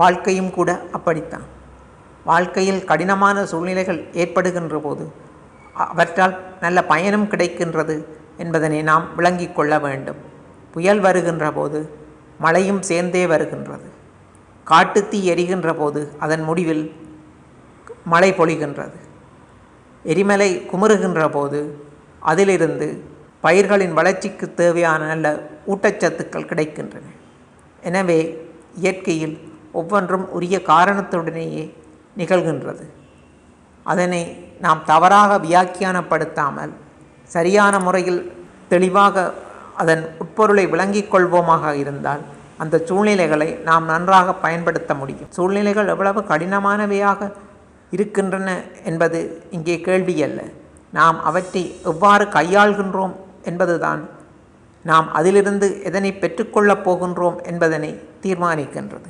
வாழ்க்கையும் கூட அப்படித்தான். வாழ்க்கையில் கடினமான சூழ்நிலைகள் ஏற்படுகின்ற போது அவற்றால் நல்ல பயனும் கிடைக்கின்றது என்பதனை நாம் விளங்கிக் கொள்ள வேண்டும். புயல் வருகின்ற போது மழையும் சேர்ந்தே வருகின்றது. காட்டுத்தீ எரிகின்ற போது அதன் முடிவில் மழை பொழிகின்றது. எரிமலை குமுறுகின்ற போது அதிலிருந்து பயிர்களின் வளர்ச்சிக்கு தேவையான நல்ல ஊட்டச்சத்துக்கள் கிடைக்கின்றன. எனவே இயற்கையில் ஒவ்வொன்றும் உரிய காரணத்துடனேயே நிகழ்கின்றது. அதனை நாம் தவறாக வியாக்கியானப்படுத்தாமல் சரியான முறையில் தெளிவாக அதன் உட்பொருளை விளங்கிக் கொள்வோமாக இருந்தால் அந்த சூழ்நிலைகளை நாம் நன்றாக பயன்படுத்த முடியும். சூழ்நிலைகள் எவ்வளவு கடினமானவையாக இருக்கின்றன என்பது இங்கே கேள்வி அல்ல. நாம் அவற்றை எவ்வாறு கையாள்கின்றோம் என்பதுதான் நாம் அதிலிருந்து எதனை பெற்றுக்கொள்ளப் போகின்றோம் என்பதனை தீர்மானிக்கின்றது.